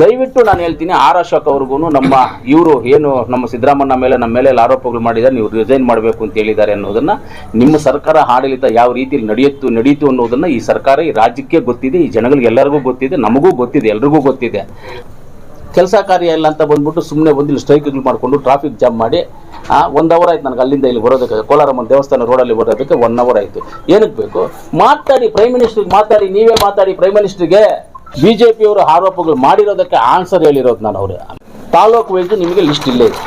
ದಯವಿಟ್ಟು ನಾನು ಹೇಳ್ತೀನಿ, ಆರ್ ಅಶೋಕ್ ಅವ್ರಿಗೂ ನಮ್ಮ ಇವರು ಏನು ನಮ್ಮ ಸಿದ್ದರಾಮಣ್ಣ ಮೇಲೆ, ನಮ್ಮ ಮೇಲೆ ಆರೋಪಗಳು ಮಾಡಿದ್ದಾರೆ, ನೀವು ರಿಸೈನ್ ಮಾಡಬೇಕು ಅಂತ ಹೇಳಿದ್ದಾರೆ ಅನ್ನೋದನ್ನ ನಿಮ್ಮ ಸರ್ಕಾರ ಆಡಳಿತ ಯಾವ ರೀತಿಯಲ್ಲಿ ನಡೆಯುತ್ತು ನಡೆಯಿತು ಅನ್ನೋದನ್ನ ಈ ಸರ್ಕಾರ ಈ ರಾಜ್ಯಕ್ಕೆ ಗೊತ್ತಿದೆ, ಈ ಜನಗಳಿಗೆ ಎಲ್ಲರಿಗೂ ಗೊತ್ತಿದೆ, ನಮಗೂ ಗೊತ್ತಿದೆ, ಎಲ್ರಿಗೂ ಗೊತ್ತಿದೆ. ಕೆಲಸ ಕಾರ್ಯ ಇಲ್ಲ ಅಂತ ಬಂದ್ಬಿಟ್ಟು ಸುಮ್ಮನೆ ಬಂದು ಇಲ್ಲಿ ಸ್ಟ್ರೈಕ್ಗಳು ಮಾಡಿಕೊಂಡು ಟ್ರಾಫಿಕ್ ಜಾಮ್ ಮಾಡಿ ಒಂದು ಅವರ್ ಆಯ್ತು ನನಗೆ ಅಲ್ಲಿಂದ ಇಲ್ಲಿ ಬರೋದಕ್ಕೆ ಕೋಲಾರಮ್ಮ ದೇವಸ್ಥಾನ ರೋಡಲ್ಲಿ ಬರೋದಕ್ಕೆ ಒನ್ ಅವರ್ ಆಯಿತು. ಏನಕ್ಕೆ ಬೇಕು? ಮಾತಾಡಿ ಪ್ರೈಮ್ ಮಿನಿಸ್ಟ್ರಿಗೆ ಮಾತಾಡಿ, ನೀವೇ ಮಾತಾಡಿ ಪ್ರೈಮ್ ಮಿನಿಸ್ಟ್ರಿಗೆ ಬಿ ಜೆ ಪಿಯವರು ಆರೋಪಗಳು ಮಾಡಿರೋದಕ್ಕೆ ಆನ್ಸರ್ ಹೇಳಿರೋದು ನಾನು ಅವರು. ತಾಲೂಕು ವೈಸ್ ನಿಮಗೆ ಲಿಸ್ಟ್ ಇಲ್ಲೇ ಇದೆ.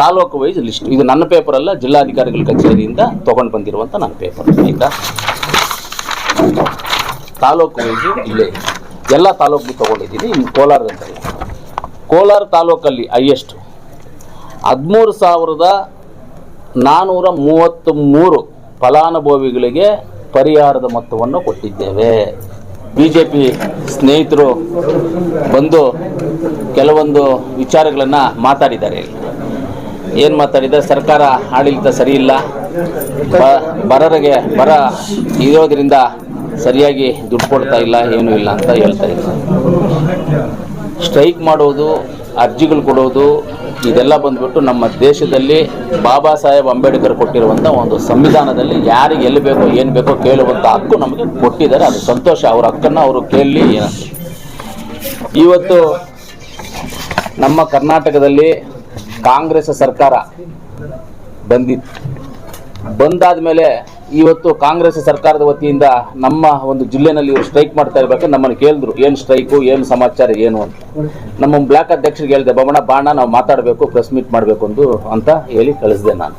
ತಾಲೂಕು ವೈಸ್ ಲಿಸ್ಟ್ ಇದು ನನ್ನ ಪೇಪರ್ ಅಲ್ಲ, ಜಿಲ್ಲಾಧಿಕಾರಿಗಳ ಕಚೇರಿಯಿಂದ ತಗೊಂಡು ಬಂದಿರುವಂಥ ನನ್ನ ಪೇಪರ್ ಆಯಿತಾ? ತಾಲೂಕು ವೈಸ್ ಇಲ್ಲೇ. ಎಲ್ಲ ತಾಲೂಕು ತೊಗೊಂಡಿದ್ದೀನಿ, ಇನ್ನು ಕೋಲಾರ ಅಂತ ಕೋಲಾರ ತಾಲೂಕಲ್ಲಿ ಹೈಯೆಸ್ಟ್ ಹದಿಮೂರು ಸಾವಿರದ ನಾನ್ನೂರ ಮೂವತ್ತ್ ಮೂರು ಫಲಾನುಭವಿಗಳಿಗೆ ಪರಿಹಾರದ ಮೊತ್ತವನ್ನು ಕೊಟ್ಟಿದ್ದೇವೆ. ಬಿ ಜೆ ಪಿ ಸ್ನೇಹಿತರು ಬಂದು ಕೆಲವೊಂದು ವಿಚಾರಗಳನ್ನು ಮಾತಾಡಿದ್ದಾರೆ ಏನು ಮಾತಾಡಿದ್ದಾರೆ? ಸರ್ಕಾರ ಆಡಳಿತ ಸರಿಯಿಲ್ಲ ಬರರಿಗೆ, ಬರ ಇರೋದ್ರಿಂದ ಸರಿಯಾಗಿ ದುಡ್ಡು ಕೊಡ್ತಾ ಇಲ್ಲ, ಏನೂ ಇಲ್ಲ ಅಂತ ಹೇಳ್ತಾ ಇದ್ದಾರೆ. ಸ್ಟ್ರೈಕ್ ಮಾಡೋದು, ಅರ್ಜಿಗಳು ಕೊಡೋದು ಇದೆಲ್ಲ ಬಂದ್ಬಿಟ್ಟು ನಮ್ಮ ದೇಶದಲ್ಲಿ ಬಾಬಾ ಸಾಹೇಬ್ ಅಂಬೇಡ್ಕರ್ ಕೊಟ್ಟಿರುವಂಥ ಒಂದು ಸಂವಿಧಾನದಲ್ಲಿ ಯಾರಿಗೆ ಎಲ್ಲಿ ಬೇಕೋ ಏನು ಬೇಕೋ ಕೇಳುವಂಥ ಹಕ್ಕು ನಮಗೆ ಕೊಟ್ಟಿದ್ದಾರೆ. ಅದು ಸಂತೋಷ. ಅವ್ರ ಹಕ್ಕನ್ನು ಅವರು ಕೇಳಲಿ ಇವತ್ತು ನಮ್ಮ ಕರ್ನಾಟಕದಲ್ಲಿ ಕಾಂಗ್ರೆಸ್ ಸರ್ಕಾರ ಬಂದಿತ್ತು. ಬಂದಾದ ಮೇಲೆ ಇವತ್ತು ಕಾಂಗ್ರೆಸ್ ಸರ್ಕಾರದ ವತಿಯಿಂದ ನಮ್ಮ ಒಂದು ಜಿಲ್ಲೆನಲ್ಲಿ ಇವರು ಸ್ಟ್ರೈಕ್ ಮಾಡ್ತಾ ಇರ್ಬೇಕಾದ್ರೆ ನಮ್ಮನ್ನು ಕೇಳಿದ್ರು. ಏನು ಸ್ಟ್ರೈಕು ಏನು ಸಮಾಚಾರ, ಏನು ಅಂತ. ನಮ್ಮ ಬ್ಲಾಕ್ ಅಧ್ಯಕ್ಷರಿಗೆ ಹೇಳಿದೆ ಬಮಣ ಬಾಣ, ನಾವು ಮಾತಾಡಬೇಕು ಪ್ರೆಸ್ ಮೀಟ್ ಮಾಡಬೇಕು ಅಂತ ಹೇಳಿ ಕಳಿಸಿದೆ ನಾನು.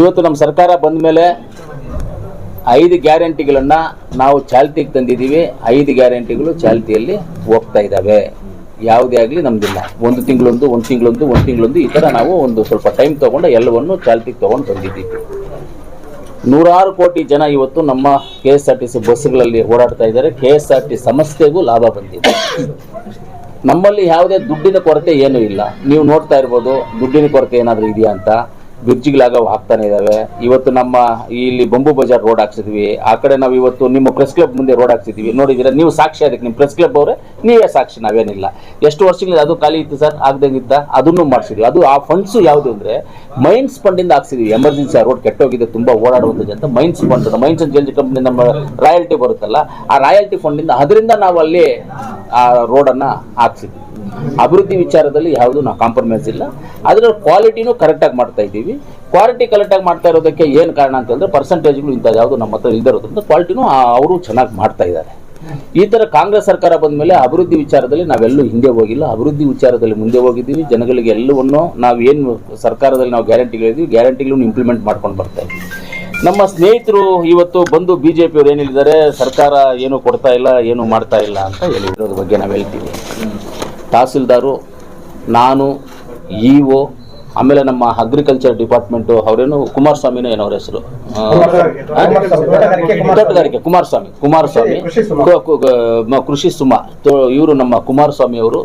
ಇವತ್ತು ನಮ್ಮ ಸರ್ಕಾರ ಬಂದ ಮೇಲೆ ಐದು ಗ್ಯಾರಂಟಿಗಳನ್ನು ನಾವು ಚಾಲ್ತಿಗೆ ತಂದಿದ್ದೀವಿ. ಐದು ಗ್ಯಾರಂಟಿಗಳು ಚಾಲ್ತಿಯಲ್ಲಿ ಹೋಗ್ತಾ ಇದ್ದಾವೆ. ಯಾವುದೇ ಆಗಲಿ ನಮ್ದಿಲ್ಲ. ಒಂದು ತಿಂಗಳೊಂದು ಒಂದು ತಿಂಗಳೊಂದು ಒಂದು ತಿಂಗಳೊಂದು ಈ ಥರ ನಾವು ಒಂದು ಸ್ವಲ್ಪ ಟೈಮ್ ತೊಗೊಂಡು ಎಲ್ಲವನ್ನು ಚಾಲ್ತಿಗೆ ತೊಗೊಂಡು ಬಂದಿದ್ದೀವಿ. ನೂರಾರು ಕೋಟಿ ಜನ ಇವತ್ತು ನಮ್ಮ K S R T C ಬಸ್ಗಳಲ್ಲಿ ಓಡಾಡ್ತಾ ಇದ್ದಾರೆ. ಕೆ ಎಸ್ ಆರ್ ಟಿ ಸಂಸ್ಥೆಗೂ ಲಾಭ ಬಂದಿದೆ. ನಮ್ಮಲ್ಲಿ ಯಾವುದೇ ದುಡ್ಡಿನ ಕೊರತೆ ಏನೂ ಇಲ್ಲ. ನೀವು ನೋಡ್ತಾ ಇರ್ಬೋದು, ದುಡ್ಡಿನ ಕೊರತೆ ಏನಾದರೂ ಇದೆಯಾ ಅಂತ. ಬ್ರಿಡ್ಜ್ಗಳಾಗ ಹಾಕ್ತಾನೆ ಇದ್ದಾವೆ ಇವತ್ತು ನಮ್ಮ ಇಲ್ಲಿ ಬೊಂಬು ಬಜಾರ್ ರೋಡ್ ಹಾಕ್ಸಿದ್ವಿ. ಆ ಕಡೆ ನಾವು ಇವತ್ತು ನಿಮ್ಮ ಪ್ರೆಸ್ ಕ್ಲಬ್ ಮುಂದೆ ರೋಡ್ ಹಾಕ್ಸಿದ್ವಿ. ನೋಡಿದ್ದೀರಾ ನೀವು ಸಾಕ್ಷಿ ಅದಕ್ಕೆ. ನಿಮ್ಮ ಪ್ರೆಸ್ ಕ್ಲಬ್ ಅವರೇ, ನೀವೇ ಸಾಕ್ಷಿ, ನಾವೇನಿಲ್ಲ. ಎಷ್ಟು ವರ್ಷಗಳಿಂದ ಅದು ಖಾಲಿ ಇತ್ತು ಸರ್? ಆಗ್ದಂಗಿದ್ದ ಅದನ್ನು ಮಾಡಿಸಿದ್ವಿ. ಅದು ಆ ಫಂಡ್ಸು ಯಾವುದು ಅಂದರೆ ಮೈನ್ಸ್ ಫಂಡಿಂದ ಹಾಕ್ಸಿದ್ವಿ. ಎಮರ್ಜೆನ್ಸಿ ಆ ರೋಡ್ ಕೆಟ್ಟೋಗಿದೆ, ತುಂಬ ಓಡಾಡುವಂಥದ್ದು ಅಂತ. ಮೈನ್ಸ್ ಫಂಡ್ ಮೈನ್ಸ್ ಅಂಡ್ ಜಲ್ಜಿ ಕಂಪ್ನಿ ನಮ್ಮ ರಾಯಲ್ಟಿ ಬರುತ್ತಲ್ಲ, ಆ ರಾಯಲ್ಟಿ ಫಂಡಿಂದ ಅದರಿಂದ ನಾವು ಅಲ್ಲಿ ಆ ರೋಡನ್ನು ಹಾಕ್ಸಿದ್ವಿ. ಅಭಿವೃದ್ಧಿ ವಿಚಾರದಲ್ಲಿ ಯಾವುದು ನಾವು ಕಾಂಪ್ರಮೈಸ್ ಇಲ್ಲ. ಅದರ ಕ್ವಾಲಿಟಿನೂ ಕರೆಕ್ಟಾಗಿ ಮಾಡ್ತಾ ಇದ್ದೀವಿ. ಕ್ವಾಲಿಟಿ ಕರೆಕ್ಟಾಗಿ ಮಾಡ್ತಾ ಇರೋದಕ್ಕೆ ಏನು ಕಾರಣ ಅಂತಂದರೆ ಪರ್ಸೆಂಟೇಜ್ಗಳು ಇಂಥ ಯಾವುದು ನಮ್ಮ ಹತ್ರ ಇಲ್ದಿರೋದ್ರಿಂದ ಕ್ವಾಲಿಟಿನೂ ಅವರು ಚೆನ್ನಾಗಿ ಮಾಡ್ತಾ ಇದ್ದಾರೆ. ಈ ಥರ ಕಾಂಗ್ರೆಸ್ ಸರ್ಕಾರ ಬಂದ ಮೇಲೆ ಅಭಿವೃದ್ಧಿ ವಿಚಾರದಲ್ಲಿ ನಾವೆಲ್ಲೂ ಹಿಂದೆ ಹೋಗಿಲ್ಲ. ಅಭಿವೃದ್ಧಿ ವಿಚಾರದಲ್ಲಿ ಮುಂದೆ ಹೋಗಿದ್ದೀವಿ. ಜನಗಳಿಗೆ ಎಲ್ಲವನ್ನು ನಾವು ಏನು ಸರ್ಕಾರದಲ್ಲಿ ನಾವು ಗ್ಯಾರಂಟಿಗಳಿದ್ದೀವಿ ಗ್ಯಾರಂಟಿಗಳನ್ನು ಇಂಪ್ಲಿಮೆಂಟ್ ಮಾಡ್ಕೊಂಡು ಬರ್ತಾ ಇದ್ದೀವಿ. ನಮ್ಮ ಸ್ನೇಹಿತರು ಇವತ್ತು ಬಂದು ಬಿ ಜೆ ಪಿಯವರು ಏನು ಹೇಳಿದ್ದಾರೆ ಸರ್ಕಾರ ಏನು ಕೊಡ್ತಾ ಇಲ್ಲ, ಏನು ಮಾಡ್ತಾ ಇಲ್ಲ ಅಂತ ಹೇಳಿರೋದ್ರ ಬಗ್ಗೆ ನಾವು ಹೇಳ್ತೀವಿ. ತಹಸೀಲ್ದಾರು ನಾನು ಇ ಒ ಆಮೇಲೆ ನಮ್ಮ ಅಗ್ರಿಕಲ್ಚರ್ ಡಿಪಾರ್ಟ್ಮೆಂಟು ಅವರೇನು ಕುಮಾರಸ್ವಾಮಿನೋ ಏನೋ ಅವ್ರ ಹೆಸರು? ತೋಟಗಾರಿಕೆ ಕುಮಾರಸ್ವಾಮಿ. ಕುಮಾರಸ್ವಾಮಿ ಕೃಷಿ ಸುಮ. ಇವರು ನಮ್ಮ ಕುಮಾರಸ್ವಾಮಿ ಅವರು.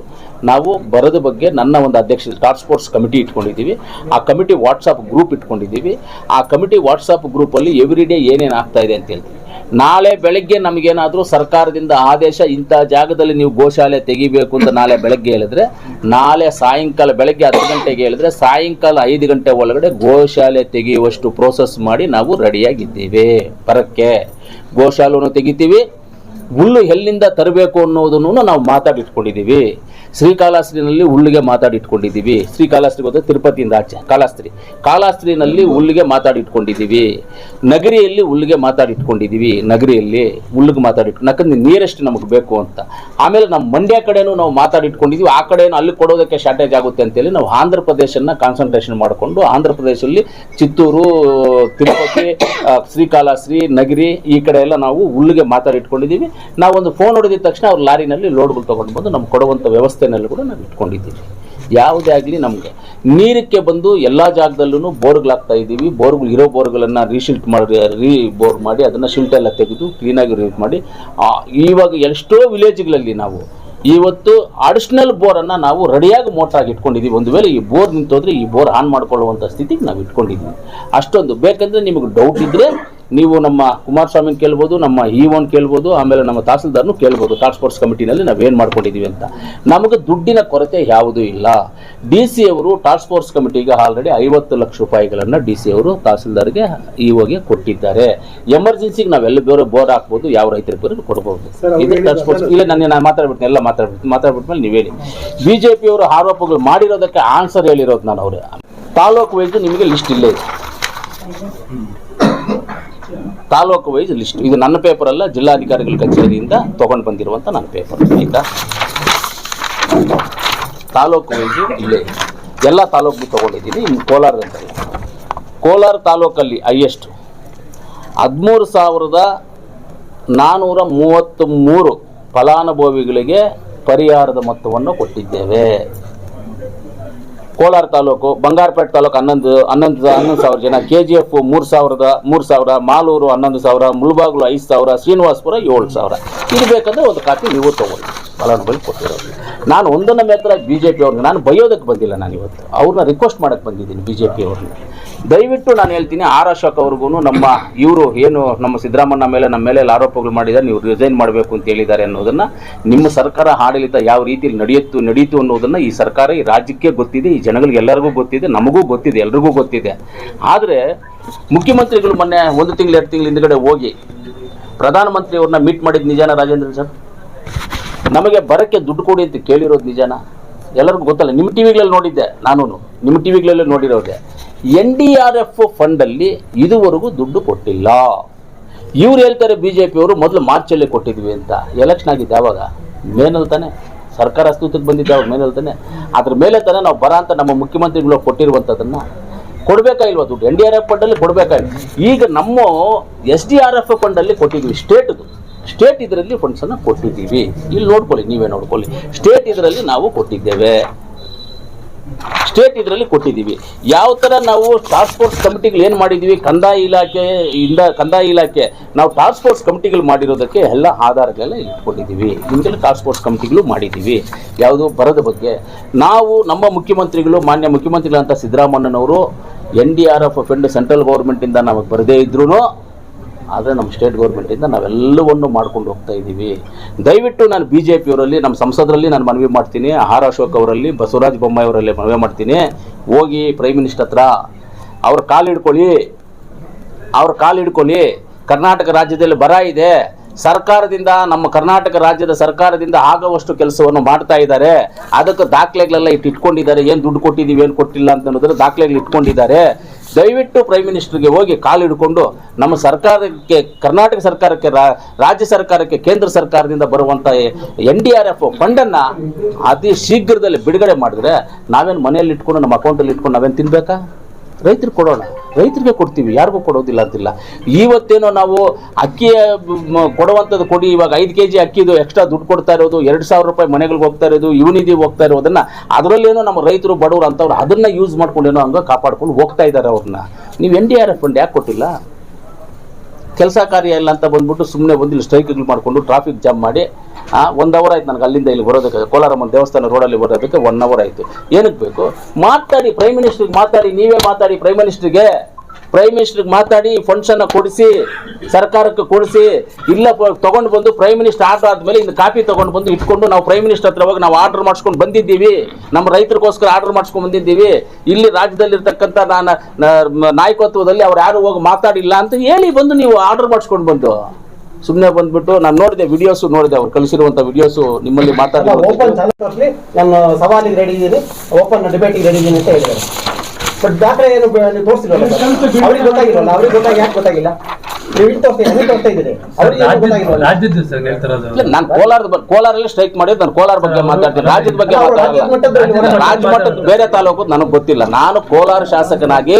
ನಾವು ಬರದ ಬಗ್ಗೆ ನನ್ನ ಒಂದು ಅಧ್ಯಕ್ಷ ಟಾಸ್ಕ್ ಫೋರ್ಸ್ ಕಮಿಟಿ ಇಟ್ಕೊಂಡಿದ್ದೀವಿ. ಆ ಕಮಿಟಿ ವಾಟ್ಸಪ್ ಗ್ರೂಪ್ ಇಟ್ಕೊಂಡಿದ್ದೀವಿ. ಆ ಕಮಿಟಿ ವಾಟ್ಸಪ್ ಗ್ರೂಪಲ್ಲಿ ಎವ್ರಿ ಡೇ ಏನೇನು ಆಗ್ತಾ ಇದೆ ಅಂತ ಹೇಳ್ತೀವಿ ನಾಳೆ ಬೆಳಗ್ಗೆ ನಮಗೇನಾದರೂ ಸರ್ಕಾರದಿಂದ ಆದೇಶ ಇಂಥ ಜಾಗದಲ್ಲಿ ನೀವು ಗೋಶಾಲೆ ತೆಗಿಬೇಕು ಅಂತ ನಾಳೆ ಬೆಳಗ್ಗೆ ಹೇಳಿದ್ರೆ, ನಾಳೆ ಸಾಯಂಕಾಲ ಬೆಳಗ್ಗೆ ಹತ್ತು ಗಂಟೆಗೆ ಹೇಳಿದ್ರೆ ಸಾಯಂಕಾಲ ಐದು ಗಂಟೆ ಒಳಗಡೆ ಗೋಶಾಲೆ ತೆಗೆಯುವಷ್ಟು ಪ್ರೋಸೆಸ್ ಮಾಡಿ ನಾವು ರೆಡಿಯಾಗಿದ್ದೀವಿ. ಬರಕ್ಕೆ ಗೋಶಾಲೆಯನ್ನು ತೆಗಿತೀವಿ. ಹುಲ್ಲು ಎಲ್ಲಿಂದ ತರಬೇಕು ಅನ್ನೋದನ್ನು ನಾವು ಮಾತಾಡಿಟ್ಕೊಂಡಿದ್ದೀವಿ. ಶ್ರೀಕಾಳಹಸ್ತಿನಲ್ಲಿ ಉಳ್ಳಿಗೆ ಮಾತಾಡಿಟ್ಕೊಂಡಿದ್ದೀವಿ. ಶ್ರೀಕಾಲಾಸ್ತ್ರಿ ಗೊತ್ತಾ ತಿರುಪತಿಯಿಂದ ಆಚೆ. ಕಾಲಾಸ್ತ್ರಿ. ಕಾಲಾಸ್ತ್ರಿನಲ್ಲಿ ಉಳ್ಳಿಗೆ ಮಾತಾಡಿಟ್ಕೊಂಡಿದ್ದೀವಿ. ನಗರಿಯಲ್ಲಿ ಉಳ್ಳಿಗೆ ಮಾತಾಡಿಟ್ಕೊಂಡಿದ್ದೀವಿ. ನಗರಿಯಲ್ಲಿ ಉಳ್ಳಿಗೆ ಮಾತಾಡಿಟ್ಟು ಯಾಕಂದ್ರೆ ನೀರೆಷ್ಟು ನಮಗೆ ಬೇಕು ಅಂತ. ಆಮೇಲೆ ನಮ್ಮ ಮಂಡ್ಯ ಕಡೆನೂ ನಾವು ಮಾತಾಡಿಟ್ಕೊಂಡಿದ್ದೀವಿ. ಆ ಕಡೆನೂ ಅಲ್ಲಿ ಕೊಡೋದಕ್ಕೆ ಶಾರ್ಟೇಜ್ ಆಗುತ್ತೆ ಅಂತೇಳಿ ನಾವು ಆಂಧ್ರ ಪ್ರದೇಶನ ಕಾನ್ಸಂಟ್ರೇಷನ್ ಮಾಡಿಕೊಂಡು ಆಂಧ್ರ ಪ್ರದೇಶದಲ್ಲಿ ಚಿತ್ತೂರು, ತಿರುಪತಿ ಶ್ರೀಕಾಲಾಸ್ತ್ರಿ, ನಗರಿ ಈ ಕಡೆ ಎಲ್ಲ ನಾವು ಉಳ್ಳಿಗೆ ಮಾತಾಡಿಟ್ಕೊಂಡಿದ್ದೀವಿ. ನಾವೊಂದು ಫೋನ್ ಹೊಡೆದಿದ್ದ ತಕ್ಷಣ ಅವ್ರು ಲಾರಿನಲ್ಲಿ ಲೋಡ್ಗಳು ತೊಗೊಂಡು ಬಂದು ನಮ್ಗೆ ಕೊಡುವಂಥ ವ್ಯವಸ್ಥೆನಲ್ಲಿ ಕೂಡ ನಾವು ಇಟ್ಕೊಂಡಿದ್ದೀವಿ ಯಾವುದೇ ಆಗಲಿ ನಮಗೆ. ನೀರಕ್ಕೆ ಬಂದು ಎಲ್ಲ ಜಾಗದಲ್ಲೂ ಬೋರ್ಗಳಾಗ್ತಾ ಇದ್ದೀವಿ. ಬೋರ್ಗಳು ಇರೋ ಬೋರ್ಗಳನ್ನು ರೀಶಿಲ್ಟ್ ಮಾಡಿ, ರೀ ಬೋರ್ ಮಾಡಿ ಅದನ್ನು ಶಿಲ್ಟ್ ತೆಗೆದು ಕ್ಲೀನಾಗಿ ರೀಟ್ ಮಾಡಿ ಇವಾಗ ಎಷ್ಟೋ ವಿಲೇಜ್ಗಳಲ್ಲಿ ನಾವು ಇವತ್ತು ಅಡಿಷ್ನಲ್ ಬೋರನ್ನು ನಾವು ರೆಡಿಯಾಗಿ ಮೋಟ್ರಾಗಿ ಇಟ್ಕೊಂಡಿದ್ದೀವಿ. ಒಂದು ವೇಳೆ ಈ ಬೋರ್ ನಿಂತೋದ್ರೆ ಈ ಬೋರ್ ಆನ್ ಮಾಡ್ಕೊಳ್ಳುವಂಥ ಸ್ಥಿತಿಗೆ ನಾವು ಇಟ್ಕೊಂಡಿದ್ದೀವಿ. ಅಷ್ಟೊಂದು. ಬೇಕಂದರೆ ನಿಮಗೆ ಡೌಟ್ ಇದ್ದರೆ ನೀವು ನಮ್ಮ ಕುಮಾರಸ್ವಾಮಿನ ಕೇಳ್ಬೋದು ನಮ್ಮ ಇ ಒನ್ ಕೇಳ್ಬೋದು ಆಮೇಲೆ ನಮ್ಮ ತಹಸೀಲ್ದಾರ್ನು ಕೇಳ್ಬೋದು. ಟಾಸ್ಕ್ ಫೋರ್ಸ್ ಕಮಿಟಿನಲ್ಲಿ ನಾವೇನು ಮಾಡ್ಕೊಂಡಿದ್ದೀವಿ ಅಂತ. ನಮಗೆ ದುಡ್ಡಿನ ಕೊರತೆ ಯಾವುದೂ ಇಲ್ಲ. ಡಿ ಸಿ ಅವರು ಟಾಸ್ಕ್ ಫೋರ್ಸ್ ಕಮಿಟಿಗೆ ಆಲ್ರೆಡಿ ಐವತ್ತು ಲಕ್ಷ ರೂಪಾಯಿಗಳನ್ನು ಡಿ ಸಿ ಅವರು ತಹಸೀಲ್ದಾರ್ಗೆ ಇ ಒಗೆ ಕೊಟ್ಟಿದ್ದಾರೆ. ಎಮರ್ಜೆನ್ಸಿಗೆ ನಾವೆಲ್ಲ ಬೇರೆ ಬೋರ್ ಹಾಕ್ಬೋದು ಯಾವ ರೈತರ ಬೇರೆ ಕೊಡ್ಬೋದು. ಇದು ಟಾಸ್ಕ್ ಫೋರ್ಸ್ ಇಲ್ಲ ನಾನು ನಾನು ಮಾತಾಡ್ಬಿಡ್ತೀನಿ ಎಲ್ಲ ಮಾತಾಡ್ಬಿಡ್ತೀನಿ ಮಾತಾಡ್ಬಿಟ್ಮೇಲೆ ನೀವು ಹೇಳಿ. ಬಿ ಜೆ ಪಿಯವರು ಆರೋಪಗಳು ಮಾಡಿರೋದಕ್ಕೆ ಆನ್ಸರ್ ಹೇಳಿರೋದು ನಾನು ಅವರು. ತಾಲೂಕು ವೈಸ್ ನಿಮಗೆ ಲಿಸ್ಟ್ ಇಲ್ಲೇ ಇದೆ. ತಾಲೂಕು ವೈಸ್ ಲಿಸ್ಟ್ ಇದು ನನ್ನ ಪೇಪರ್ ಅಲ್ಲ, ಜಿಲ್ಲಾಧಿಕಾರಿಗಳ ಕಚೇರಿಯಿಂದ ತಗೊಂಡು ಬಂದಿರುವಂಥ ನನ್ನ ಪೇಪರ್ ಆಯ್ತಾ? ತಾಲೂಕು ವೈಸ್ ಇಲ್ಲೇ. ಎಲ್ಲ ತಾಲೂಕು ತಗೊಂಡಿದ್ದೀನಿ, ಇನ್ನು ಅಂತ ಕೋಲಾರ ತಾಲೂಕಲ್ಲಿ ಹೈಯೆಸ್ಟ್ ಹದಿಮೂರು ಸಾವಿರದ ನಾನ್ನೂರ ಮೂವತ್ತ್ ಮೂರು ಫಲಾನುಭವಿಗಳಿಗೆ ಪರಿಹಾರದ ಮೊತ್ತವನ್ನು ಕೊಟ್ಟಿದ್ದೇವೆ. ಕೋಲಾರ ತಾಲೂಕು, ಬಂಗಾರಪೇಟೆ ತಾಲೂಕು ಹನ್ನೊಂದು ಹನ್ನೊಂದು ಹನ್ನೊಂದು ಸಾವಿರ ಜನ ಕೆ ಜಿ ಎಫ್ ಮೂರು ಸಾವಿರದ, ಮೂರು ಸಾವಿರ, ಮಾಲೂರು ಹನ್ನೊಂದು ಸಾವಿರ, ಮುಳಬಾಗ್ಲು ಐದು ಸಾವಿರ, ಶ್ರೀನಿವಾಸಪುರ ಏಳು ಸಾವಿರ. ಇದು ಬೇಕಂದ್ರೆ ಒಂದು ಕಾಪಿ ನೀವು ತಗೊಳ್ಳಿ. ಫಲಾನುಭವಿ ಕೊಟ್ಟಿರೋದು ನಾನು ಒಂದನ್ನ ಮಾತ್ರ ಬಿ ಜೆ ಪಿ ನಾನು ಬೈಯೋದಕ್ಕೆ ಬಂದಿಲ್ಲ ನಾನು ಇವತ್ತು. ಅವ್ರನ್ನ ರಿಕ್ವೆಸ್ಟ್ ಮಾಡಕ್ಕೆ ಬಂದಿದ್ದೀನಿ ಬಿ ಜೆ ಪಿ ದಯವಿಟ್ಟು ನಾನು ಹೇಳ್ತೀನಿ, ಆರ್ ಅಶೋಕ್ ಅವ್ರಿಗೂ ನಮ್ಮ ಇವರು ಏನು ನಮ್ಮ ಸಿದ್ದರಾಮಣ್ಣ ಮೇಲೆ, ನಮ್ಮ ಮೇಲೆ ಆರೋಪಗಳು ಮಾಡಿದ್ದಾರೆ, ನೀವು ರಿಸೈನ್ ಮಾಡಬೇಕು ಅಂತ ಹೇಳಿದ್ದಾರೆ ಅನ್ನೋದನ್ನು ನಿಮ್ಮ ಸರ್ಕಾರ ಆಡಳಿತ ಯಾವ ರೀತಿಯಲ್ಲಿ ನಡೆಯುತ್ತು, ನಡೀತು ಅನ್ನೋದನ್ನು ಈ ಸರ್ಕಾರ ಈ ರಾಜ್ಯಕ್ಕೆ ಗೊತ್ತಿದೆ, ಈ ಜನಗಳಿಗೆ ಎಲ್ಲರಿಗೂ ಗೊತ್ತಿದೆ, ನಮಗೂ ಗೊತ್ತಿದೆ, ಎಲ್ರಿಗೂ ಗೊತ್ತಿದೆ. ಆದರೆ ಮುಖ್ಯಮಂತ್ರಿಗಳು ಮೊನ್ನೆ ಒಂದು ತಿಂಗಳು, ಎರಡು ತಿಂಗಳ ಹಿಂದ್ಗಡೆ ಹೋಗಿ ಪ್ರಧಾನಮಂತ್ರಿಯವ್ರನ್ನ ಮೀಟ್ ಮಾಡಿದ ನಿಜಾನ ರಾಜೇಂದ್ರ ಸರ್? ನಮಗೆ ಬರಕ್ಕೆ ದುಡ್ಡು ಕೊಡಿ ಅಂತ ಕೇಳಿರೋದು ನಿಜಾನ? ಎಲ್ಲರಿಗೂ ಗೊತ್ತಲ್ಲ, ನಿಮ್ಮ ಟಿ ವಿಗಳಲ್ಲಿ ನೋಡಿದ್ದೆ ನಾನು ನಿಮ್ಮ ಟಿ ವಿಗಳಲ್ಲಿ ನೋಡಿರೋದೆ. ಎನ್ ಡಿ ಆರ್ ಎಫ್ ಫಂಡಲ್ಲಿ ಇದುವರೆಗೂ ದುಡ್ಡು ಕೊಟ್ಟಿಲ್ಲ. ಇವ್ರು ಹೇಳ್ತಾರೆ ಬಿ ಜೆ ಪಿಯವರು ಮೊದಲು ಮಾರ್ಚಲ್ಲೇ ಕೊಟ್ಟಿದ್ವಿ ಅಂತ. ಎಲೆಕ್ಷನ್ ಆಗಿದ್ದೆ ಯಾವಾಗ? ಮೇನಲ್ಲಿ ತಾನೆ. ಸರ್ಕಾರ ಅಸ್ತಿತ್ವಕ್ಕೆ ಬಂದಿದ್ದೆ ಅವಾಗ ಮೇನಲ್ಲಿ ತಾನೆ. ಅದ್ರ ಮೇಲೆ ತಾನೆ ನಾವು ಬರ ಅಂತ ನಮ್ಮ ಮುಖ್ಯಮಂತ್ರಿಗಳು ಕೊಟ್ಟಿರುವಂಥದ್ದನ್ನು ಕೊಡಬೇಕಾ ಇಲ್ವಾ ದುಡ್ಡು? ಎನ್ ಡಿ ಆರ್ ಎಫ್ ಫಂಡಲ್ಲಿ ಕೊಡಬೇಕಾಗಿಲ್ಲ ಈಗ ನಮ್ಮ ಎಸ್ ಡಿ ಆರ್ ಎಫ್ ಫಂಡಲ್ಲಿ ಕೊಟ್ಟಿದ್ವಿ ಸ್ಟೇಟ್ದು. ಸ್ಟೇಟ್ ಇದರಲ್ಲಿ ಫಂಡ್ಸನ್ನು ಕೊಟ್ಟಿದ್ದೀವಿ. ಇಲ್ಲಿ ನೋಡ್ಕೊಳ್ಳಿ, ನೀವೇ ನೋಡ್ಕೊಳ್ಳಿ. ಸ್ಟೇಟ್ ಇದರಲ್ಲಿ ನಾವು ಕೊಟ್ಟಿದ್ದೇವೆ. ಸ್ಟೇಟ್ ಇದರಲ್ಲಿ ಕೊಟ್ಟಿದ್ದೀವಿ. ಯಾವ ಥರ ನಾವು ಟಾಸ್ಕ್ ಫೋರ್ಸ್ ಕಮಿಟಿಗಳು ಏನು ಮಾಡಿದ್ದೀವಿ? ಕಂದಾಯ ಇಲಾಖೆ ಇಂದ ಕಂದಾಯ ಇಲಾಖೆ. ನಾವು ಟಾಸ್ಕ್ ಫೋರ್ಸ್ ಕಮಿಟಿಗಳು ಮಾಡಿರೋದಕ್ಕೆ ಎಲ್ಲ ಆಧಾರಗಳೆಲ್ಲ ಇಟ್ಕೊಂಡಿದ್ದೀವಿ. ಹಿಂದೆಲ್ಲ ಟಾಸ್ಕ್ ಫೋರ್ಸ್ ಕಮಿಟಿಗಳು ಮಾಡಿದ್ದೀವಿ. ಯಾವುದು? ಬರದ ಬಗ್ಗೆ. ನಾವು ನಮ್ಮ ಮುಖ್ಯಮಂತ್ರಿಗಳು, ಮಾನ್ಯ ಮುಖ್ಯಮಂತ್ರಿಗಳಂತ ಸಿದ್ದರಾಮಣ್ಣನವರು N D R F fund central ಗೌರ್ಮೆಂಟಿಂದ ನಮಗೆ ಬರದೇ ಇದ್ರೂ ಆದರೆ ನಮ್ಮ ಸ್ಟೇಟ್ ಗೌರ್ಮೆಂಟಿಂದ ನಾವೆಲ್ಲವನ್ನು ಮಾಡ್ಕೊಂಡು ಹೋಗ್ತಾ ಇದ್ದೀವಿ ದಯವಿಟ್ಟು ನಾನು ಬಿ ಜೆ ಪಿಯವರಲ್ಲಿ ನಮ್ಮ ಸಂಸದರಲ್ಲಿ ನಾನು ಮನವಿ ಮಾಡ್ತೀನಿ. ಆರ್ ಅಶೋಕ್ ಅವರಲ್ಲಿ, ಬಸವರಾಜ ಬೊಮ್ಮಾಯಿ ಅವರಲ್ಲಿ ಮನವಿ ಮಾಡ್ತೀನಿ. ಹೋಗಿ ಪ್ರೈಮ್ ಮಿನಿಸ್ಟರ್ ಹತ್ರ ಅವ್ರ ಕಾಲು ಹಿಡ್ಕೊಳ್ಳಿ. ಅವ್ರ ಕಾಲು ಹಿಡ್ಕೊಳ್ಳಿ. ಕರ್ನಾಟಕ ರಾಜ್ಯದಲ್ಲಿ ಬರ ಇದೆ. ಸರ್ಕಾರದಿಂದ, ನಮ್ಮ ಕರ್ನಾಟಕ ರಾಜ್ಯದ ಸರ್ಕಾರದಿಂದ ಆಗುವಷ್ಟು ಕೆಲಸವನ್ನು ಮಾಡ್ತಾ ಇದ್ದಾರೆ. ಅದಕ್ಕೆ ದಾಖಲೆಗಳೆಲ್ಲ ಇಟ್ಟು ಇಟ್ಕೊಂಡಿದ್ದಾರೆ. ಏನು ದುಡ್ಡು ಕೊಟ್ಟಿದ್ದೀವಿ, ಏನು ಕೊಟ್ಟಿಲ್ಲ ಅಂತ ಅನ್ನೋದ್ರ ದಾಖಲೆಗಳು ಇಟ್ಕೊಂಡಿದ್ದಾರೆ. ದಯವಿಟ್ಟು ಪ್ರೈಮ್ ಮಿನಿಸ್ಟರ್ಗೆ ಹೋಗಿ ಕಾಲು ಹಿಡ್ಕೊಂಡು, ನಮ್ಮ ಸರ್ಕಾರಕ್ಕೆ, ಕರ್ನಾಟಕ ಸರ್ಕಾರಕ್ಕೆ ರಾಜ್ಯ ಸರ್ಕಾರಕ್ಕೆ, ಕೇಂದ್ರ ಸರ್ಕಾರದಿಂದ ಬರುವಂಥ ಎನ್ ಡಿ ಆರ್ ಎಫ್ ಫಂಡನ್ನು ಅತಿ ಶೀಘ್ರದಲ್ಲಿ ಬಿಡುಗಡೆ ಮಾಡಿದ್ರೆ ನಾವೇನು ಮನೆಯಲ್ಲಿ ಇಟ್ಕೊಂಡು ನಮ್ಮ ಅಕೌಂಟಲ್ಲಿ ಇಟ್ಕೊಂಡು ನಾವೇನು ತಿನ್ಬೇಕಾ? ರೈತರಿಗೆ ಕೊಡೋಣ. ರೈತರಿಗೆ ಕೊಡ್ತೀವಿ, ಯಾರಿಗೂ ಕೊಡೋದಿಲ್ಲ ಅಂತಿಲ್ಲ. ಇವತ್ತೇನೋ ನಾವು ಅಕ್ಕಿ ಕೊಡುವಂಥದ್ದು ಕೊಡಿ, ಇವಾಗ ಐದು ಕೆ ಜಿ ಅಕ್ಕಿದು ಎಕ್ಸ್ಟ್ರಾ ದುಡ್ಡು ಕೊಡ್ತಾ ಇರೋದು, ಎರಡು ಸಾವಿರ ರೂಪಾಯಿ ಮನೆಗಳಿಗೆ ಹೋಗ್ತಾ ಇರೋದು ಯುವನಿಧಿ ಹೋಗ್ತಾ ಇರೋದನ್ನು, ಅದರಲ್ಲೇನೋ ನಮ್ಮ ರೈತರು ಬಡವರು ಅಂಥವ್ರು ಅದನ್ನು ಯೂಸ್ ಮಾಡ್ಕೊಂಡೇನೋ ಹಂಗೆ ಕಾಪಾಡ್ಕೊಂಡು ಹೋಗ್ತಾ ಇದ್ದಾರೆ ಅವ್ರನ್ನ. ನೀವು N D R F fund ಯಾಕೆ ಕೊಟ್ಟಿಲ್ಲ? ಕೆಲಸ ಕಾರ್ಯ ಇಲ್ಲ ಅಂತ ಬಂದ್ಬಿಟ್ಟು ಸುಮ್ಮನೆ ಬಂದು ಇಲ್ಲಿ ಸ್ಟ್ರೈಕ್ಗಳು ಮಾಡಿಕೊಂಡು ಟ್ರಾಫಿಕ್ ಜಾಮ್ ಮಾಡಿ ಒಂದು ಅವರ್ ಆಯ್ತು ನನಗೆ ಅಲ್ಲಿಂದ ಇಲ್ಲಿ ಬರೋದಕ್ಕೆ. ಕೋಲಾರಮ್ಮ ದೇವಸ್ಥಾನ ರೋಡಲ್ಲಿ ಬರೋದಕ್ಕೆ ಒನ್ ಅವರ್ ಆಯಿತು. ಏನಕ್ಕೆ ಬೇಕು? ಮಾತಾಡಿ ಪ್ರೈಮ್ ಮಿನಿಸ್ಟ್ರಿಗೆ ಮಾತಾಡಿ, ನೀವೇ ಮಾತಾಡಿ ಪ್ರೈಮ್ ಮಿನಿಸ್ಟ್ರಿಗೆ ಪ್ರೈಮ್ ಮಿನಿಸ್ಟರ್ಗೆ ಮಾತಾಡಿ ಫಂಡ್ಸನ್ನು ಕೊಡಿಸಿ ಸರ್ಕಾರಕ್ಕೆ ಕೊಡಿಸಿ ಇಲ್ಲ ತಗೊಂಡು ಬಂದು ಪ್ರೈಮ್ ಮಿನಿಸ್ಟರ್ ಆರ್ಡರ್ ಆದಮೇಲೆ ಇನ್ನು ಕಾಪಿ ತಗೊಂಡು ಬಂದು ಇಟ್ಕೊಂಡು ನಾವು ಪ್ರೈಮ್ ಮಿನಿಸ್ಟರ್ ಹತ್ರ ಹೋಗಿ ನಾವು ಆರ್ಡರ್ ಮಾಡಿಸ್ಕೊಂಡು ಬಂದಿದ್ದೀವಿ. ನಮ್ಮ ರೈತರಿಗೋಸ್ಕರ ಆರ್ಡರ್ ಮಾಡಿಸ್ಕೊಂಡು ಬಂದಿದ್ದೀವಿ. ಇಲ್ಲಿ ರಾಜ್ಯದಲ್ಲಿರ್ತಕ್ಕಂಥ ನಾನು ನಾಯಕತ್ವದಲ್ಲಿ ಅವ್ರು ಯಾರು ಹೋಗಿ ಮಾತಾಡಿಲ್ಲ ಅಂತ ಹೇಳಿ ಬಂದು ನೀವು ಆರ್ಡರ್ ಮಾಡಿಸ್ಕೊಂಡು ಬಂದು. ಸುಮ್ಮನೆ ಬಂದ್ಬಿಟ್ಟು ನಾನು ನೋಡಿದೆ ವಿಡಿಯೋಸು ನೋಡಿದೆ ಅವ್ರು ಕಳಿಸಿರುವಂಥ ವಿಡಿಯೋಸ್ ನಿಮ್ಮಲ್ಲಿ ಮಾತಾಡಿ ಓಪನ್ ನಾನು ಸವಾಲಿಗೆ ರೆಡಿ ಇದ್ದೀನಿ. ಓಪನ್ ಡಿಬೇಟಿಗೆ ರೆಡಿ ಇದ್ದೀನಿ ಅಂತ ಹೇಳಿದ್ದಾರೆ. ಬಟ್ ಡಾಕ್ಟರ್ ಏನು ನೀವು ತೋರಿಸಿರಲ್ಲ ಅವ್ರಿಗೆ ಗೊತ್ತಾಗಿರಲ್ಲ ಅವ್ರಿಗೆ ಗೊತ್ತಾಗಿ ಯಾಕೆ ಗೊತ್ತಾಗಿಲ್ಲ? ನೀವು ಇಲ್ಲಿ ತೋರಿಸ್ತಾ ನನಗೆ ತೋರಿಸ್ತಾ ಇದ್ದೀರಿ. ಅವ್ರಿಗೆ ಏನು ಗೊತ್ತಾಗಿರಲ್ಲ? ರಾಜ್ಯದ ಸರ್ ಹೇಳ್ತಿರೋದು. ಇಲ್ಲ ನಾನು ಕೋಲಾರದ ಕೋಲಾರಲ್ಲಿ ಸ್ಟ್ರೈಕ್ ಮಾಡಿದ್ದು ನಾನು ಕೋಲಾರ ಬಗ್ಗೆ ಮಾತಾಡ್ತೀನಿ. ರಾಜ್ಯದ ಬಗ್ಗೆ ರಾಜ್ಯದ ರಾಜ್ಯ ಮಟ್ಟದ ಬೇರೆ ತಾಲೂಕು ನನಗೆ ಗೊತ್ತಿಲ್ಲ. ನಾನು ಕೋಲಾರ ಶಾಸಕನಾಗಿ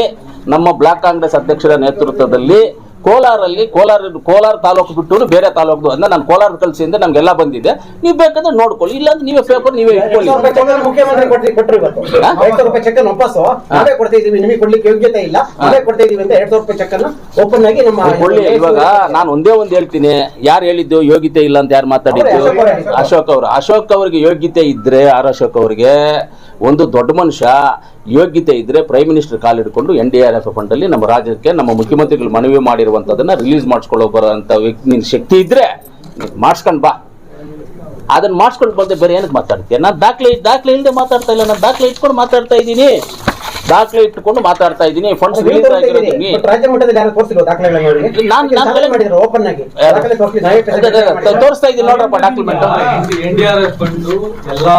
ನಮ್ಮ ಬ್ಲಾಕ್ ಕಾಂಗ್ರೆಸ್ ಅಧ್ಯಕ್ಷರ ನೇತೃತ್ವದಲ್ಲಿ ಕೋಲಾರಲ್ಲಿ ಕೋಲಾರ ಕೋಲಾರ ತಾಲೂಕು ಬಿಟ್ಟು ಬೇರೆ ತಾಲೂಕು ಅಂದ್ರೆ ನಾನು ಕೋಲಾರ ಕಳಿಸಿಂದ ನಮ್ಗೆಲ್ಲ ಬಂದಿದೆ. ನೀವು ಬೇಕಂದ್ರೆ ನೋಡ್ಕೊಳ್ಳಿ ಇಲ್ಲಾಂದ್ರೆ ನೀವೇ ಪೇಪರ್ ನೀವೇ ಇಟ್ಕೊಳ್ಳಿ. ಇವಾಗ ನಾನು ಒಂದೇ ಒಂದು ಹೇಳ್ತೀನಿ. ಯಾರು ಹೇಳಿದ್ದು ಯೋಗ್ಯತೆ ಇಲ್ಲ ಅಂತ ಯಾರು ಮಾತಾಡಿದ್ದು? ಅಶೋಕ್ ಅವರೇ. ಅಶೋಕ್ ಅವರು. ಅಶೋಕ್ ಅವರಿಗೆ ಯೋಗ್ಯತೆ ಇದ್ರೆ ಆರ್ ಅಶೋಕ್ ಅವ್ರಿಗೆ ಒಂದು ದೊಡ್ಡ ಮನುಷ್ಯ ಯೋಗ್ಯತೆ ಇದ್ರೆ ಪ್ರೈಮ್ ಮಿನಿಸ್ಟರ್ ಕಾಲ್ ಹಿಡ್ಕೊಂಡು ಎನ್ ಡಿ ಆರ್ ಎಫ್ ಫಂಡಲ್ಲಿ ನಮ್ಮ ರಾಜ್ಯಕ್ಕೆ ನಮ್ಮ ಮುಖ್ಯಮಂತ್ರಿಗಳು ಮನವಿ ಮಾಡಿರುವಂಥದ್ದನ್ನ ರಿಲೀಸ್ ಮಾಡಿಸ್ಕೊಳ್ಳೋ ಬರೋಂತ ವ್ಯಕ್ತಿ ನಿನ್ ಶಕ್ತಿ ಇದ್ರೆ ಮಾಡಿಸ್ಕೊಂಡು ಬಾ. ಅದನ್ನ ಮಾಡಿಸ್ಕೊಂಡು ಬಂದೆ ಬೇರೆ ಏನಕ್ಕೆ ಮಾತಾಡ್ತೀಯ? ನಾನು ದಾಖಲೆ ದಾಖಲೆ ಇಲ್ಲದೆ ಮಾತಾಡ್ತಾ ಇಲ್ಲ. ನಾನು ದಾಖಲೆ ಇಟ್ಕೊಂಡು ಮಾತಾಡ್ತಾ ಇದ್ದೀನಿ. ದಾಖಲೆ ಇಟ್ಕೊಂಡು ಮಾತಾಡ್ತಾ ಇದ್ದೀನಿ. ಫಂಡ್ಸ್ ರಿಲೀಸ್ ತೋರಿಸ್ತಾ ಇದ್ದೀನಿ ನೋಡ್ರಪ್ಪ ಡಾಕ್ಯುಮೆಂಟ್ ಅಷ್ಟೊಳಗಡೆ ಫಂಡ್ ಎಲ್ಲಾ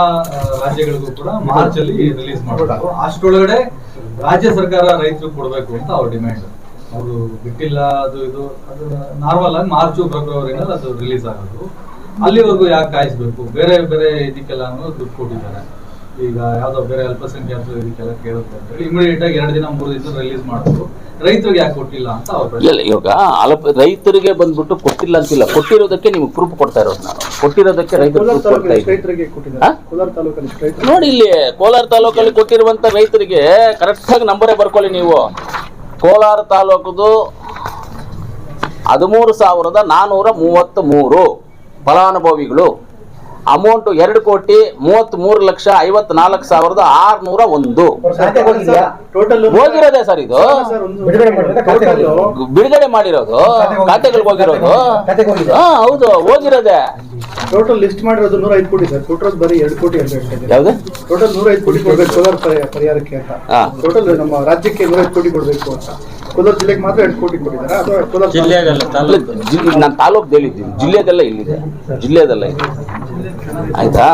ರಾಜ್ಯಗಳಿಗೂ ಕೂಡ ಮಾರ್ಚ್ ಅಲ್ಲಿ ರಿಲೀಸ್ ಅಷ್ಟರೊಳಗಡೆ ರಾಜ್ಯ ಸರ್ಕಾರ ರೈತರು ಕೊಡಬೇಕು ಅಂತ ಅವ್ರ ಡಿಮ್ಯಾಂಡ್ ಅವರು ಬಿಟ್ಟಿಲ್ಲ ಅದು ಇದು ಅದು ನಾರ್ಮಲ್ ಆಗಿ ಮಾರ್ಚ್ ಫೆಬ್ರವರಿನಲ್ಲಿ ಅದು ರಿಲೀಸ್ ಆಗೋದು. ಅಲ್ಲಿವರೆಗೂ ಯಾಕೆ ಕಾಯಿಸ್ಬೇಕು? ಬೇರೆ ಬೇರೆ ಇದಕ್ಕೆಲ್ಲ ದುಡ್ಡು ಕೊಟ್ಟಿದ್ದಾರೆ. ಈಗ ಯಾವ್ದೋ ಬೇರೆ ಅಲ್ಪಸಂಖ್ಯಾತ ಇದಕ್ಕೆಲ್ಲ ಕೇಳುತ್ತೆ ಅಂತ ಹೇಳಿ ಇಮಿಡಿಯೇಟ್ ಆಗಿ ಎರಡು ದಿನ ಮೂರು ದಿನ ರಿಲೀಸ್ ಮಾಡೋದು ರೈತರಿಗೆ ಯಾಕೆ ಕೊಟ್ಟಿಲ್ಲ ಅಂತ ಅವ್ರ. ಇಲ್ಲ ಇವಾಗ ಅಲ್ಪ ರೈತರಿಗೆ ಬಂದ್ಬಿಟ್ಟು ಕೊಟ್ಟಿಲ್ಲ ಅಂತಿಲ್ಲ ಕೊಟ್ಟಿರೋದಕ್ಕೆ ನಿಮ್ಗೆ ಪ್ರೂಫ್ ಕೊಡ್ತಾ ಇರೋದು ನಾನು. ಕೊಟ್ಟಿರೋದಕ್ಕೆ ಕೊಡ್ತಾ ಇದ್ದೀನಿ ರೈತರು ನೋಡಿ ಇಲ್ಲಿ ಕೋಲಾರ ತಾಲೂಕಲ್ಲಿ ಕೊಟ್ಟಿರುವಂತ ರೈತರಿಗೆ ಕರೆಕ್ಟ್ ಆಗಿ ನಂಬರೇ ಬರ್ಕೊಳ್ಳಿ ನೀವು. ಕೋಲಾರ ತಾಲೂಕದು ಹದಿಮೂರು ಸಾವಿರದ ನಾನ್ನೂರ ಮೂವತ್ತ್ ಮೂರು ಫಲಾನುಭವಿಗಳು. ಅಮೌಂಟ್ ಎರಡು ಕೋಟಿ ಮೂವತ್ತ್ ಮೂರು ಲಕ್ಷ ಐವತ್ನಾಲ್ಕು ಸಾವಿರದ ಆರ್ನೂರ ಒಂದು. ಹೋಗಿರೋದೇ ಸರ್ ಇದು? ಬಿಡುಗಡೆ ಮಾಡಿರೋದಾ? ಖಾತೆಗಳಿಗೆ ಹೋಗಿರೋದು? ಹಾ ಹೌದು ಹೋಗಿರೋದೆ. ಟೋಟಲ್ ಲಿಸ್ಟ್ ಮಾಡಿರೋದು ನೂರ ಐದು ಕೋಟಿ ಸರ್. ಟೋಟಲ್ ಬರೀ ಎರಡು ಕೋಟಿ ಅಂತ ಹೇಳ್ತಾರೆ ಯಾವ್ದು? ಟೋಟಲ್ ನೂರ ಐದು ಕೋಟಿ ಕೊಡ್ಬೇಕು ಸೋಲಾರ್ ಪರಿಹಾರಕ್ಕೆ ಅಂತ. ಟೋಟಲ್ ನಮ್ಮ ರಾಜ್ಯಕ್ಕೆ ನೂರ ಐದು ಕೋಟಿ ಕೊಡ್ಬೇಕು ಅಂತ. ಕೋಲಾರ ಜಿಲ್ಲೆಗೆ ಮಾತ್ರ ಎರಡು ಕೋಟಿ ಕೊಟ್ಟಿದ್ದಾರೆ. ಅಥವಾ ಕೋಲಾರ ನಾನು ತಾಲೂಕು ಹೇಳಿದ್ದೀನಿ ಜಿಲ್ಲೆದೆಲ್ಲ ಇಲ್ಲಿದೆ. ಜಿಲ್ಲೆದೆಲ್ಲ ಇದೆ. ಆಯ್ತಾ?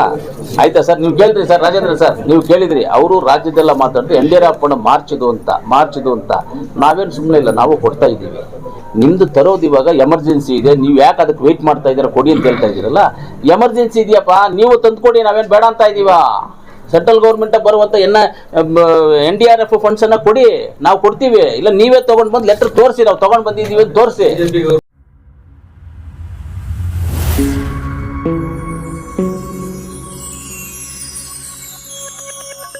ಆಯ್ತಾ ಸರ್, ನೀವು ಕೇಳಿದ್ರಿ ಸರ್, ರಾಜೇಂದ್ರ ಸರ್, ನೀವು ಕೇಳಿದ್ರಿ, ಅವರು ರಾಜ್ಯದೆಲ್ಲ ಮಾತಾಡ್ತಾರೆ ಎನ್ ಡಿ ಆರ್ ಎಫ್ ಮಾರ್ಚ್ದು ಅಂತ, ಮಾರ್ಚಿದು ಅಂತ. ನಾವೇನು ಸುಮ್ಮನೆ ಇಲ್ಲ, ನಾವು ಕೊಡ್ತಾ ಇದ್ದೀವಿ. ನಿಮ್ದು ತರೋದು ಇವಾಗ ಎಮರ್ಜೆನ್ಸಿ ಇದೆ, ನೀವು ಯಾಕೆ ಅದಕ್ಕೆ ವೆಯ್ಟ್ ಮಾಡ್ತಾ ಇದ್ದೀರಾ, ಕೊಡಿ ಅಂತ ಹೇಳ್ತಾ ಇದ್ದೀರಲ್ಲ? ಎಮರ್ಜೆನ್ಸಿ ಇದೆಯಪ್ಪ, ನೀವು ತಂದು ಕೊಡಿ ನಾವೇನು ಬೇಡ ಅಂತ ಇದ್ದೀವಾ? ಸೆಂಟ್ರಲ್ ಗೌರ್ಮೆಂಟ್ ಬರುವಂತ ಎನ್ನ N D R F funds ಕೊಡಿ, ನಾವು ಕೊಡ್ತೀವಿ. ಇಲ್ಲ, ನೀವೇ ತಗೊಂಡ್ ಬಂದು ಲೆಟರ್ ತೋರಿಸಿ, ನಾವು ತಗೊಂಡ್ ಬಂದಿದ್ದೀವಿ ಅಂತ ತೋರಿಸಿ.